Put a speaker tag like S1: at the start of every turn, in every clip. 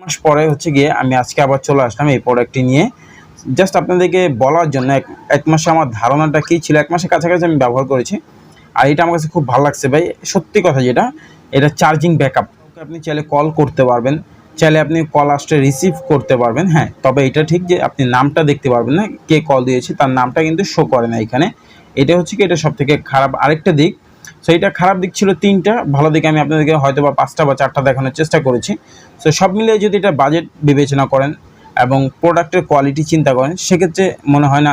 S1: মাস পরে হচ্ছে গিয়ে আমি আজকে আবার চলে আসলাম এই প্রোডাক্টটি নিয়ে। জাস্ট আপনাদেরকে বলার জন্য এক এক মাসে আমার ধারণাটা কী ছিল? এক মাসের কাছাকাছি আমি ব্যবহার করেছি। আর এটা আমার কাছে খুব ভালো লাগছে ভাই। সত্যি কথা যেটা, এটা চার্জিং ব্যাকআপ আপনি চাইলে কল করতে পারবেন, চাইলে আপনি কল আসতে রিসিভ করতে পারবেন হ্যাঁ। তবে এটা ঠিক যে আপনি নামটা দেখতে পারবেন না, কে কল দিয়েছে, তার নামটা কিন্তু শো করে না এখানে। এটা হচ্ছে কি, এটা সব থেকে খারাপ আরেকটা দিক। সো এটা খারাপ দিক ছিল তিনটা ভালো দিকে আমি আপনাদেরকে হয়তো বা পাঁচটা বা চারটা দেখানোর চেষ্টা করেছি। সো সব মিলিয়ে যদি এটা বাজেট বিবেচনা করেন এবং প্রোডাক্টের কোয়ালিটি চিন্তা করেন সেক্ষেত্রে মনে হয় না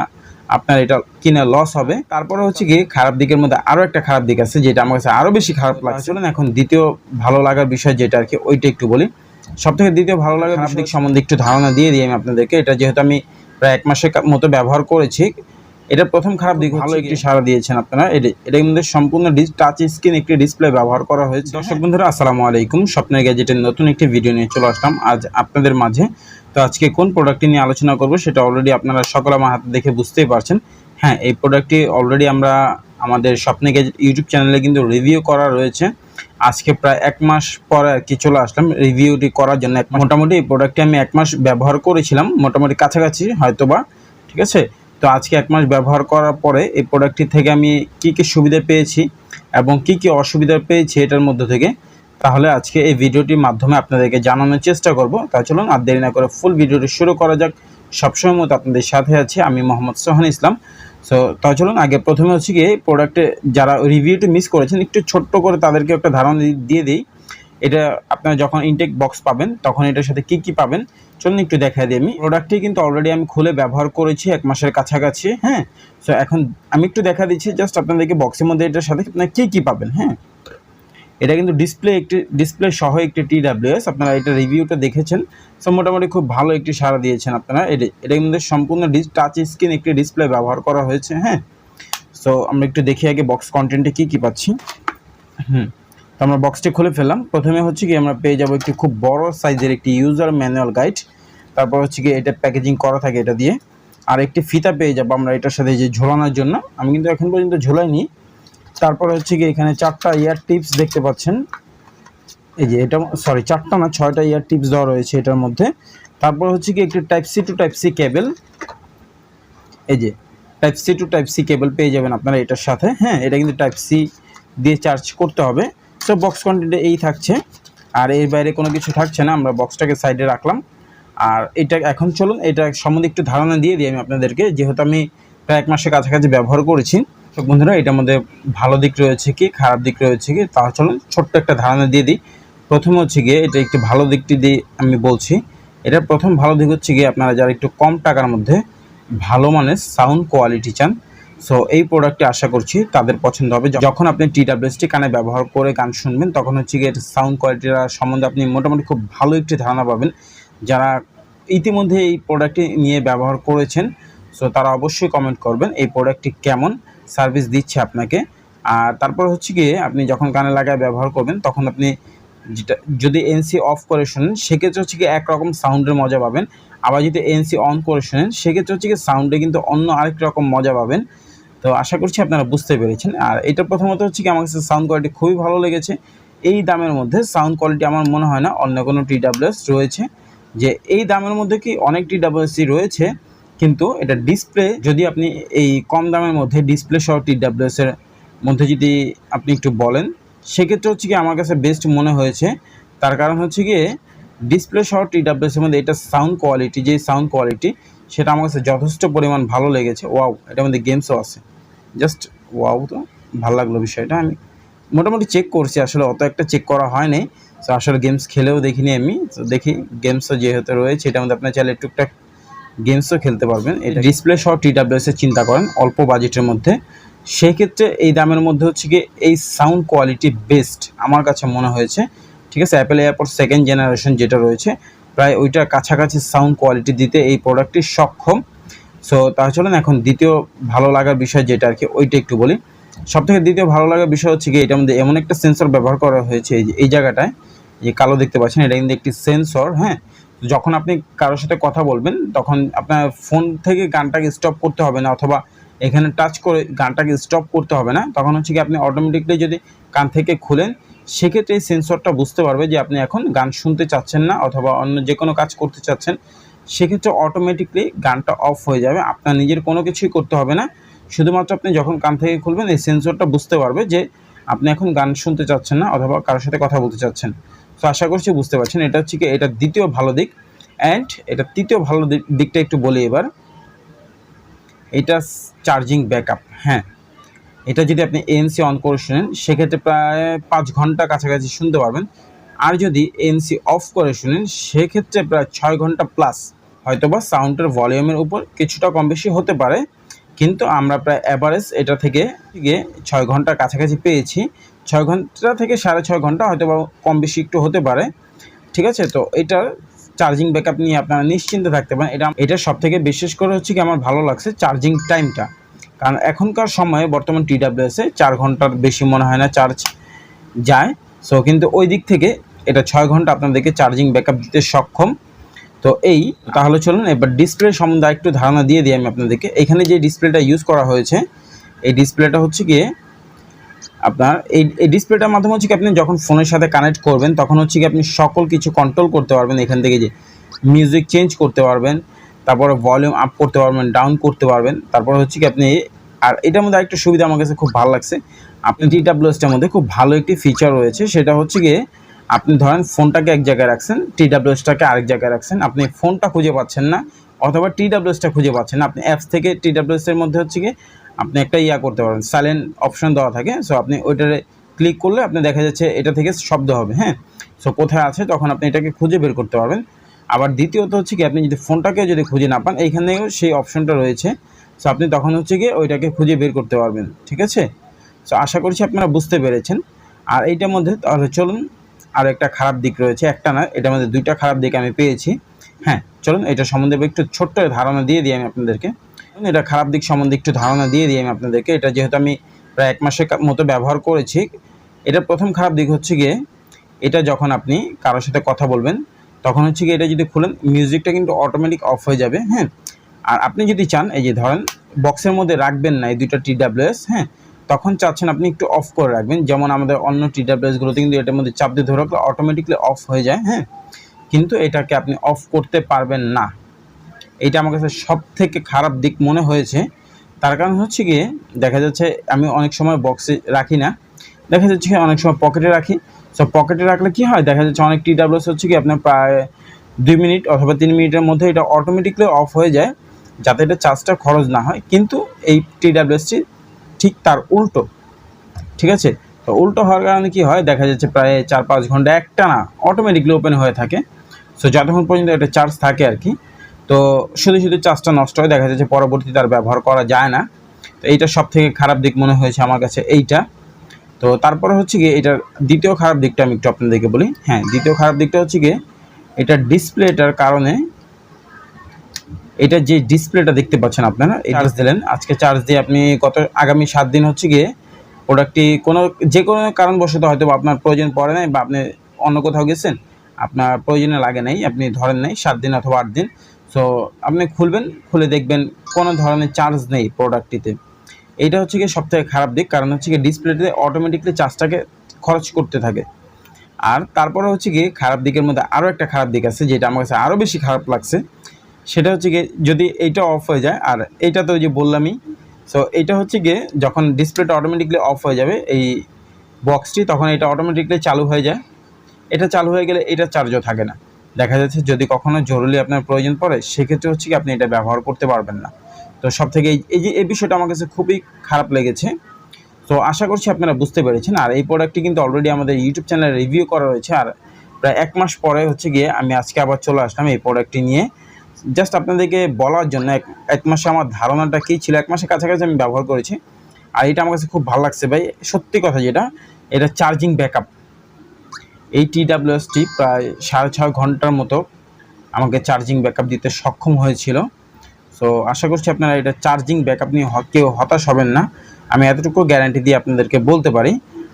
S1: আপনার এটা কিনে লস হবে। তারপরে হচ্ছে কি খারাপ দিকের মধ্যে আরও একটা খারাপ দিক আছে যেটা আমার কাছে আরও বেশি খারাপ লাগছে। চলুন এখন দ্বিতীয় ভালো লাগার বিষয় যেটা আর কি ওইটা একটু বলি। সব থেকে দ্বিতীয় ভালো লাগার খারাপ দিক সম্বন্ধে একটু ধারণা দিয়ে দিই আমি আপনাদেরকে। এটা যেহেতু আমি প্রায় এক মাসের মতো ব্যবহার করেছি এটা প্রথম খারাপ দিক ভালো একটি সাড়া দিয়েছেন আপনারা। এটা মধ্যে সম্পূর্ণ টাচ স্ক্রিন একটি ডিসপ্লে ব্যবহার করা হয়েছে। দর্শক বন্ধুরা আসসালামু আলাইকুম। স্বপ্নের গ্যাজেটের নতুন একটি ভিডিও নিয়ে চলে আসলাম। আজ আপনাদের মাঝে। তো আজকে কোন প্রোডাক্টটি নিয়ে আলোচনা করব সেটা অলরেডি আপনারা সকল আমার হাতে দেখে বুঝতেই পারছেন। হ্যাঁ এই প্রোডাক্টটি অলরেডি আমরা আমাদের স্বপ্নে গ্যাজেট ইউটিউব চ্যানেলে কিন্তু রিভিউ করা রয়েছে। আজকে প্রায় এক মাস পরে আর কি চলে আসলাম রিভিউটি করার জন্য। এক- মোটামুটি এই প্রোডাক্টটি আমি এক মাস ব্যবহার করেছিলাম। মোটামুটি কাছাকাছি হয়তোবা ঠিক আছে? তো আজকে এক মাস ব্যবহার করার পরে এই প্রোডাক্টটি থেকে আমি কি কি সুবিধা পেয়েছি এবং কি কি অসুবিধা পেয়েছি এটার মধ্যে থেকে, তাহলে আজকে এই ভিডিওটির মাধ্যমে আপনাদেরকে জানানোর চেষ্টা করব। তা চলুন আর দেরি না করে ফুল ভিডিওটি শুরু করা যাক। সবসময় মতো আপনাদের সাথে আছি আমি মোহাম্মদ সোহান ইসলাম। সো তা চলুন আগে প্রথমে হচ্ছে গিয়ে প্রোডাক্টে যারা রিভিউটি মিস করেছেন, একটু ছোট্ট করে তাদেরকে একটা ধারণা দিয়ে দিই। এটা আপনারা যখন ইনটেক বক্স পাবেন, তখন এটার সাথে কি কি পাবেন, চলুন একটু দেখা দিই আমি। প্রোডাক্টটি কিন্তু অলরেডি আমি খুলে ব্যবহার করেছি এক মাসের কাছাকাছি হ্যাঁ? সো এখন আমি একটু দেখা দিচ্ছি জাস্ট আপনাদেরকে বক্সের মধ্যে এটার সাথে আপনারা কী কী পাবেন হ্যাঁ? এটা কিন্তু ডিসপ্লে একটি ডিসপ্লে সহ একটি টি ডাব্লিউএস আপনারা এটা রিভিউটা দেখেছেন। সো মোটামুটি খুব ভালো একটি সাড়া দিয়েছেন আপনারা। এটা এটা কিন্তু সম্পূর্ণ ডিস টাচ স্ক্রিন একটি ডিসপ্লে ব্যবহার করা হয়েছে হ্যাঁ? সো আমরা একটু দেখি আগে বক্স কন্টেন্টে কী কী পাচ্ছি। হুম। তো আমরা বক্সটি খুলে ফেললাম। প্রথমে হচ্ছে কি আমরা পেয়ে যাব একটি খুব বড় সাইজের একটি ইউজার ম্যানুয়াল গাইড তারপর হচ্ছে কি এটা প্যাকেজিং করা থাকে এটা দিয়ে। আর একটি ফিতা পেয়ে যাব আমরা এটার সাথে যে ঝোলানোর জন্য। আমি কিন্তু এখন পর্যন্ত ঝোলাইনি। তারপর হচ্ছে কি এখানে চারটা ইয়ার টিপস দেখতে পাচ্ছেন। এই যে এটা সরি চারটা না, ছয়টা ইয়ার টিপস দেওয়া রয়েছে এটার মধ্যে। তারপর হচ্ছে কি একটি type C to type C cable এই যে type C to type C cable পেয়ে যাবেন আপনারা এটার সাথে। হ্যাঁ এটা কিন্তু টাইপ সি দিয়ে চার্জ করতে হবে। সো বক্স কন্টেন্টে এই থাকছে। আর এর বাইরে কোনো কিছু থাকছে না, আমরা বক্সটাকে সাইডে রাখলাম। আর এটা এখন চলুন, এটা সম্বন্ধে একটু ধারণা দিয়ে দিই আমি আপনাদেরকে। যেহেতু আমি প্রায় এক মাসের কাছাকাছি ব্যবহার করেছি, তো বন্ধুরা, এটার মধ্যে ভালো দিক রয়েছে কি, খারাপ দিক রয়েছে কি তা চলুন ছোট্ট একটা ধারণা দিয়ে দিই। প্রথম হচ্ছে গিয়ে, এটা একটি ভালো দিকটি দিয়ে আমি বলছি। এটার প্রথম ভালো দিক হচ্ছে গিয়ে, আপনারা যারা একটু কম টাকার মধ্যে ভালো মানের সাউন্ড কোয়ালিটি চান সো এই প্রোডাক্টটি আশা করছি তাদের পছন্দ হবে। যখন আপনি টি কানে ব্যবহার করে গান শুনবেন, তখন হচ্ছে গিয়ে সাউন্ড কোয়ালিটির সম্বন্ধে আপনি মোটামুটি খুব ভালো একটি ধারণা পাবেন। যারা ইতিমধ্যে এই প্রোডাক্টটি নিয়ে ব্যবহার করেছেন সো তারা অবশ্যই কমেন্ট করবেন এই প্রোডাক্টটি কেমন সার্ভিস দিচ্ছে আপনাকে। আর তারপর হচ্ছে গিয়ে আপনি যখন কানে লাগায় ব্যবহার করবেন, তখন আপনি যেটা যদি এনসি অফ করে শোনেন, সেক্ষেত্রে হচ্ছে কি একরকম সাউন্ডের মজা পাবেন। আবার যদি এনসি অন করে শোনেন, সেক্ষেত্রে হচ্ছে কি সাউন্ডে কিন্তু অন্য আরেক রকম মজা পাবেন। তো আশা করছি আপনারা বুঝতে পেরেছেন। আর এটা প্রথমত হচ্ছে কি, আমার কাছে সাউন্ড কোয়ালিটি খুবই ভালো লেগেছে। এই দামের মধ্যে সাউন্ড কোয়ালিটি আমার মনে হয় না অন্য কোনো টি ডাব্লিউএস রয়েছে। যে এই দামের মধ্যে কি অনেক টি ডাব্লিউএসি রয়েছে, কিন্তু এটা ডিসপ্লে যদি আপনি এই কম দামের মধ্যে ডিসপ্লে সহ টি ডাব্লিউএস এর মধ্যে যদি আপনি একটু বলেন, সেক্ষেত্রে হচ্ছে কি, আমার কাছে বেস্ট মনে হয়েছে। তার কারণ হচ্ছে গিয়ে ডিসপ্লে সহ টি ডাব্লিউএস এর মধ্যে এটা সাউন্ড কোয়ালিটি যে সাউন্ড কোয়ালিটি সেটা আমার কাছে যথেষ্ট পরিমাণ ভালো লেগেছে। ওয়াও এটার মধ্যে গেমসও আছে। জাস্ট ওয়াও তো ভালো লাগল বিষয়টা। আমি মোটামুটি চেক করছি আসলে অত একটা চেক করা হয়নি তো আসলে গেমস খেলেও দেখিনি আমি। তো দেখি গেমসও যেহেতু রয়েছে এটার মধ্যে আপনার চাইলে টুকটাক গেমসও খেলতে পারবেন। এটা ডিসপ্লে সহ টি ডাব্লিউএস এর চিন্তা করেন অল্প বাজেটের মধ্যে। সেই ক্ষেত্রে এই দামের মধ্যে হচ্ছে কি এই সাউন্ড কোয়ালিটি বেস্ট আমার কাছে মনে হয়েছে। ঠিক আছে? অ্যাপেল এয়ারপোর্ট সেকেন্ড জেনারেশন যেটা রয়েছে, প্রায় ওইটার কাছাকাছি সাউন্ড কোয়ালিটি দিতে এই প্রোডাক্টটি সক্ষম। সো তাহলে চলুন এখন দ্বিতীয় ভালো লাগার বিষয় যেটা আর কি ওইটা একটু বলি। সব থেকে দ্বিতীয় ভালো লাগার বিষয় হচ্ছে কি এটার মধ্যে এমন একটা সেন্সর ব্যবহার করা হয়েছে, এই জায়গাটায় যে কালো দেখতে পাচ্ছেন, এটা কিন্তু একটি সেন্সর হ্যাঁ? যখন আপনি কারোর সাথে কথা বলবেন, তখন আপনার ফোন থেকে গানটাকে স্টপ করতে হবে না, অথবা এখানে টাচ করে গানটাকে স্টপ করতে হবে না। তখন হচ্ছে কি আপনি অটোমেটিকলি যদি কান থেকে খুলেন সেক্ষেত্রে এই সেন্সরটা বুঝতে পারবে যে আপনি এখন গান শুনতে চাচ্ছেন না অথবা অন্য যে কোনো কাজ করতে চাচ্ছেন, সেক্ষেত্রে অটোমেটিকলি গানটা অফ হয়ে যাবে। আপনার নিজের কোনো কিছুই করতে হবে না। শুধুমাত্র আপনি যখন কান থেকে খুলবেন, এই সেন্সরটা বুঝতে পারবে যে আপনি এখন গান শুনতে চাচ্ছেন না অথবা কারোর সাথে কথা বলতে চাচ্ছেন। তো আশা করছি বুঝতে পারছেন। এটা হচ্ছে কি, এটা দ্বিতীয় ভালো দিক। অ্যান্ড এটা তৃতীয় ভালো দিক- দিকটা একটু বলি এবার। এটা চার্জিং ব্যাকআপ হ্যাঁ। এটা যদি আপনি এএনসি অন করে শুনেন, সেক্ষেত্রে প্রায় পাঁচ ঘণ্টা কাছাকাছি শুনতে পারবেন। আর যদি এএনসি অফ করে শুনেন, সেক্ষেত্রে প্রায় ছয় ঘণ্টা প্লাস হয়তোবা সাউন্ডের ভলিউমের উপর কিছুটা কম বেশি হতে পারে। কিন্তু আমরা প্রায় অ্যাভারেজ এটা থেকে গিয়ে ছয় ঘণ্টার কাছাকাছি পেয়েছি। ছয় ঘণ্টা থেকে সাড়ে ছয় ঘণ্টা হয়তো বা কম বেশি একটু হতে পারে। ঠিক আছে? তো এটার চার্জিং ব্যাকআপ নিয়ে আপনারা নিশ্চিন্তে থাকতে পারেন। এটা এটা সব থেকে বিশেষ করে হচ্ছে কি, আমার ভালো লাগছে চার্জিং টাইমটা কারণ এখনকার সময়ে বর্তমান টি টিডাব্লিউএসে চার ঘণ্টার বেশি মনে হয় না চার্জ যায়। সো কিন্তু ওই দিক থেকে এটা ছয় ঘণ্টা আপনাদেরকে চার্জিং ব্যাকআপ দিতে সক্ষম। তো এই, তাহলে চলুন এবার ডিসপ্লে সম্বন্ধে একটু ধারণা দিয়ে দিই আমি আপনাদেরকে। এখানে যে ডিসপ্লেটা ইউজ করা হয়েছে, এই ডিসপ্লেটা হচ্ছে গিয়ে আপনার, এই এই ডিসপ্লেটার মাধ্যমে হচ্ছে কি আপনি যখন ফোনের সাথে কানেক্ট করবেন, তখন হচ্ছে কি আপনি সকল কিছু কন্ট্রোল করতে পারবেন। এখান থেকে যে মিউজিক চেঞ্জ করতে পারবেন তারপরে ভলিউম আপ করতে পারবেন ডাউন করতে পারবেন। তারপরে হচ্ছে কি আপনি, আর এটার মধ্যে একটা সুবিধা আমার কাছে খুব ভালো লাগছে। আপনি টিডাব্লিউএসটার মধ্যে খুব ভালো একটি ফিচার রয়েছে, সেটা হচ্ছে গিয়ে আপনি ধরেন ফোনটাকে এক জায়গায় রাখছেন টিডাব্লিউএসটাকে আরেক জায়গায় রাখছেন, আপনি ফোনটা খুঁজে পাচ্ছেন না, অথবা টিডাব্লিউএসটা খুঁজে পাচ্ছেন আপনি অ্যাপস থেকে টিডাব্লিউএস এর মধ্যে হচ্ছে গিয়ে আপনি একটা ইয়া করতে পারবেন সাইলেন্ট অপশন দেওয়া থাকে। সো আপনি ওইটারে ক্লিক করলে আপনি দেখা যাচ্ছে এটা থেকে শব্দ হবে হ্যাঁ? সো কোথায় আছে, তখন আপনি এটাকে খুঁজে বের করতে পারবেন। আবার দ্বিতীয়ত হচ্ছে কি, আপনি যদি ফোনটাকে যদি খুঁজে না পান, এইখানেও সেই অপশনটা রয়েছে। সো আপনি তখন হচ্ছে গিয়ে ওইটাকে খুঁজে বের করতে পারবেন, ঠিক আছে? সো আশা করছি আপনারা বুঝতে পেরেছেন। আর এইটার মধ্যে তাহলে চলুন আর একটা খারাপ দিক রয়েছে। একটা না, এটার মধ্যে দুইটা খারাপ দিক আমি পেয়েছি। হ্যাঁ চলুন এটা সম্বন্ধে একটু ছোট্ট ধারণা দিয়ে দিই আমি আপনাদেরকে। এটা খারাপ দিক সম্বন্ধে একটু ধারণা দিয়ে দিই আমি আপনাদেরকে। এটা যেহেতু আমি প্রায় এক মাসের মতো ব্যবহার করেছি, এটার প্রথম খারাপ দিক হচ্ছে গিয়ে, এটা যখন আপনি কারোর সাথে কথা বলবেন তখন হচ্ছে গিয়ে এটা যদি খুলেন মিউজিকটা কিন্তু অটোমেটিক অফ হয়ে যাবে হ্যাঁ? আর আপনি যদি চান, এই যে ধরেন বক্সের মধ্যে রাখবেন না এই দুটো টিডাব্লিউএস হ্যাঁ? তখন চাচ্ছেন আপনি একটু অফ করে রাখবেন। যেমন আমাদের অন্য টিডাব্লিউএসগুলোতে কিন্তু এটার মধ্যে চাপ দিয়ে ধরে রাখলে অটোমেটিকলি অফ হয়ে যায় হ্যাঁ? কিন্তু এটাকে আপনি অফ করতে পারবেন না। এইটা আমার কাছে সব থেকে খারাপ দিক মনে হয়েছে। তার কারণ হচ্ছে গিয়ে, দেখা যাচ্ছে আমি অনেক সময় বক্সে রাখি না। দেখা যাচ্ছে কি, অনেক সময় পকেটে রাখি। সো পকেটে রাখলে কি হয়? দেখা যাচ্ছে অনেক টি টিডাব্লিউএস হচ্ছে কি আপনার প্রায় দুই মিনিট অথবা তিন মিনিটের মধ্যে এটা অটোমেটিকলি অফ হয়ে যায়, যাতে এটা চার্জটা খরচ না হয়। কিন্তু এই টিডাব্লিউএসটি ঠিক তার উল্টো। ঠিক আছে? তো উল্টো হওয়ার কারণে কি হয়? দেখা যাচ্ছে প্রায় চার পাঁচ ঘণ্টা একটা না অটোমেটিকলি ওপেন হয়ে থাকে। সো যতক্ষণ পর্যন্ত এটা চার্জ থাকে আর কি, তো শুধু শুধু চার্জটা নষ্ট হয়। দেখা যাচ্ছে পরবর্তীতে আর ব্যবহার করা যায় না। তো এইটা সব থেকে খারাপ দিক মনে হয়েছে আমার কাছে এইটা। তো তারপরে হচ্ছে গিয়ে এটার দ্বিতীয় খারাপ দিকটা আমি একটু আপনাদেরকে বলি। হ্যাঁ দ্বিতীয় খারাপ দিকটা হচ্ছে গিয়ে এটার ডিসপ্লেটার কারণে এটা যে ডিসপ্লেটা দেখতে পাচ্ছেন আপনারা চার্জ দিলেন আজকে চার্জ দিয়ে আপনি কত আগামী সাত দিন হচ্ছে গিয়ে প্রোডাক্টটি কোনো যে কোনো কারণবশত হয়তো বা আপনার প্রয়োজন পড়ে নাই বা আপনি অন্য কোথাও গেছেন আপনার প্রয়োজনে লাগে নাই আপনি ধরেন নাই সাত দিন অথবা আট দিন। সো আপনি খুলবেন খুলে দেখবেন কোনো ধরনের চার্জ নেই প্রোডাক্টটিতে এইটা হচ্ছে গিয়ে সবথেকে খারাপ দিক, কারণ হচ্ছে গিয়ে ডিসপ্লেতে অটোমেটিকলি চার্জটাকে খরচ করতে থাকে। আর তারপরে হচ্ছে গিয়ে খারাপ দিকের মধ্যে আরও একটা খারাপ দিক আছে, যেটা আমার কাছে আরও বেশি খারাপ লাগছে। সেটা হচ্ছে গিয়ে যদি এইটা অফ হয়ে যায়, আর এইটা তো ওই যে বললামই সো এইটা হচ্ছে গিয়ে যখন ডিসপ্লেটা অটোমেটিকলি অফ হয়ে যাবে, এই বক্সটি তখন এটা অটোমেটিকলি চালু হয়ে যায়। এটা চালু হয়ে গেলে এটা চার্জও থাকে না। দেখা যাচ্ছে যদি কখনো জরুরি আপনার প্রয়োজন পড়ে, সেক্ষেত্রে হচ্ছে কি আপনি এটা ব্যবহার করতে পারবেন না। তো সব থেকে এই- যে এই বিষয়টা আমার কাছে খুবই খারাপ লেগেছে। তো আশা করছি আপনারা বুঝতে পেরেছেন। আর এই প্রোডাক্টটি কিন্তু অলরেডি আমাদের ইউটিউব চ্যানেলে রিভিউ করা রয়েছে আর প্রায় এক মাস পরে হচ্ছে গিয়ে আমি আজকে আবার চলে আসলাম এই প্রোডাক্টটি নিয়ে। জাস্ট আপনাদেরকে বলার জন্য এক এক মাসে আমার ধারণাটা কী ছিল? এক মাসের কাছাকাছি আমি ব্যবহার করেছি। আর এটা আমার কাছে খুব ভালো লাগছে ভাই। সত্যি কথা যেটা, এটা চার্জিং ব্যাকআপ এই টিডাব্লিউএসটি প্রায় সাড়ে ছয় ঘণ্টার মতো আমাকে চার্জিং ব্যাকআপ দিতে সক্ষম হয়েছিল। সো আশা করছি আপনারা এটা চার্জিং ব্যাকআপ নিয়ে কেউ হতাশ হবেন না। আমি এতটুকু গ্যারান্টি দিয়ে আপনাদেরকে বলতে পারি।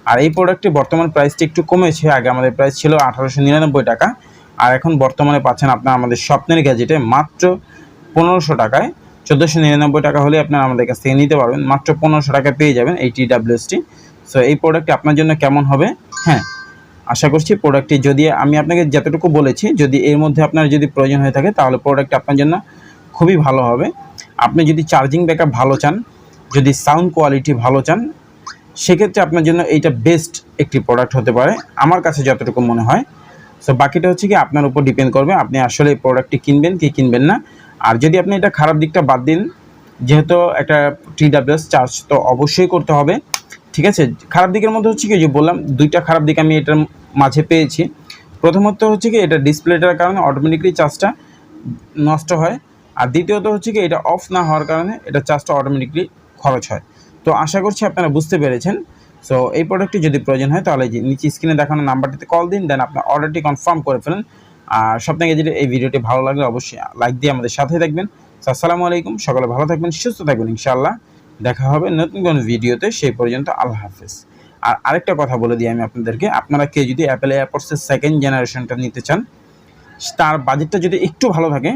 S1: আর এই প্রোডাক্টটির বর্তমান প্রাইসটি একটু কমেছে। আগে আমাদের প্রাইস ছিল আঠারোশো নিরানব্বই টাকা। আর এখন বর্তমানে পাচ্ছেন আপনার আমাদের স্বপ্নের গ্যাজেটে মাত্র পনেরোশো টাকায়। চোদ্দোশো নিরানব্বই টাকা হলে আপনারা আমাদের কাছ থেকে নিতে পারবেন। মাত্র পনেরোশো টাকায় পেয়ে যাবেন এই টি ডাব্লিউএসটি সো এই প্রোডাক্টটি আপনার জন্য কেমন হবে? হ্যাঁ আশা করছি প্রোডাক্টটি যদি আমি আপনাকে যতটুকু বলেছি, যদি এর মধ্যে আপনার যদি প্রয়োজন হয়ে থাকে, তাহলে প্রোডাক্ট আপনার জন্য খুবই ভালো হবে। আপনি যদি চার্জিং ব্যাকআপ ভালো চান, যদি সাউন্ড কোয়ালিটি ভালো চান, সেক্ষেত্রে আপনার জন্য এইটা বেস্ট একটি প্রোডাক্ট হতে পারে, আমার কাছে যতটুকু মনে হয়। সো বাকিটা হচ্ছে কি, আপনার উপর ডিপেন্ড করবে, আপনি আসলে এই প্রোডাক্টটি কিনবেন কি কিনবেন না। আর যদি আপনি এটা খারাপ দিকটা বাদ দিন, যেহেতু একটা টি ডাব্লিউএস চার্জ তো অবশ্যই করতে হবে, ঠিক আছে? খারাপ দিকের মধ্যে হচ্ছে কি যে বললাম, দুইটা খারাপ দিক আমি এটার মাঝে পেয়েছি। প্রথমত হচ্ছে কি, এটা ডিসপ্লেটার কারণে অটোমেটিকলি চার্জটা নষ্ট হয়। আর দ্বিতীয়ত হচ্ছে কি, এটা অফ না হওয়ার কারণে এটা চার্জটা অটোমেটিকলি খরচ হয়। তো আশা করছি আপনারা বুঝতে পেরেছেন। সো এই প্রোডাক্টটি যদি প্রয়োজন হয়, তাহলে নিচে স্ক্রিনে দেখানো নাম্বারটিতে কল দিন দেন আপনার অর্ডারটি কনফার্ম করে ফেলেন। আর সব থেকে যদি এই ভিডিওটি ভালো লাগলে অবশ্যই লাইক দিয়ে আমাদের সাথে থাকবেন। আসসালামু আলাইকুম, সকলে ভালো থাকবেন, সুস্থ থাকবেন, ইনশাআল্লাহ। দেখা হবে নতুন কোনো ভিডিওতে সেই পর্যন্ত আল্লাহ হাফেজ। আর আরেকটা কথা বলে দিই আমি আপনাদেরকে, আপনারা কেউ যদি অ্যাপেল এয়ারপোর্টসের সেকেন্ড জেনারেশনটা নিতে চান, তার বাজেটটা যদি একটু ভালো থাকে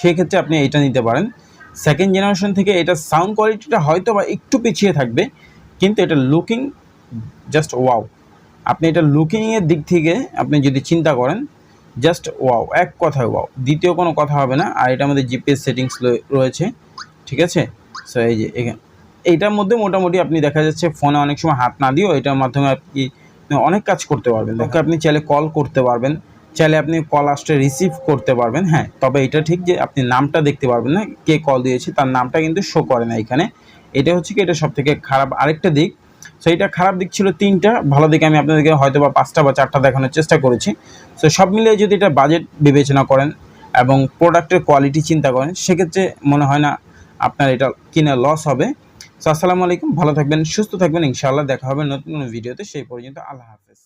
S1: সেক্ষেত্রে আপনি এটা নিতে পারেন। সেকেন্ড জেনারেশন থেকে এটা সাউন্ড কোয়ালিটিটা হয়তো বা একটু পিছিয়ে থাকবে, কিন্তু এটা লুকিং জাস্ট ওয়াও আপনি এটা লুকিংয়ের দিক থেকে আপনি যদি চিন্তা করেন জাস্ট ওয়াও এক কথায় ওয়াও দ্বিতীয় কোনো কথা হবে না, আর এটা আমাদের জিপিএস সেটিংস রয়েছে, ঠিক আছে? সো এই যে এখানে, এইটার মধ্যে মোটামুটি আপনি দেখা যাচ্ছে ফোনে অনেক সময় হাত না দিয়েও এটার মাধ্যমে আপনি অনেক কাজ করতে পারবেন। দেখো আপনি চাইলে কল করতে পারবেন। চাইলে আপনি কল আসতে রিসিভ করতে পারবেন হ্যাঁ। তবে এটা ঠিক যে আপনি নামটা দেখতে পারবেন না, কে কল দিয়েছে, তার নামটা কিন্তু শো করে না এখানে। এটা হচ্ছে কি, এটা সব থেকে খারাপ আরেকটা দিক। সো এটা খারাপ দিক ছিল তিনটা, ভালো দিকে আমি আপনাদেরকে হয়তো বা পাঁচটা বা চারটা দেখানোর চেষ্টা করেছি। সো সব মিলিয়ে যদি এটা বাজেট বিবেচনা করেন এবং প্রোডাক্টের কোয়ালিটি চিন্তা করেন, সেক্ষেত্রে মনে হয় না আপনার এটা কিনে লস হবে। সো আসসালামু আলাইকুম, ভালো থাকবেন, সুস্থ থাকবেন, ইনশাআল্লাহ দেখা হবে নতুন কোনো ভিডিওতে সেই পর্যন্ত আল্লাহ হাফেজ।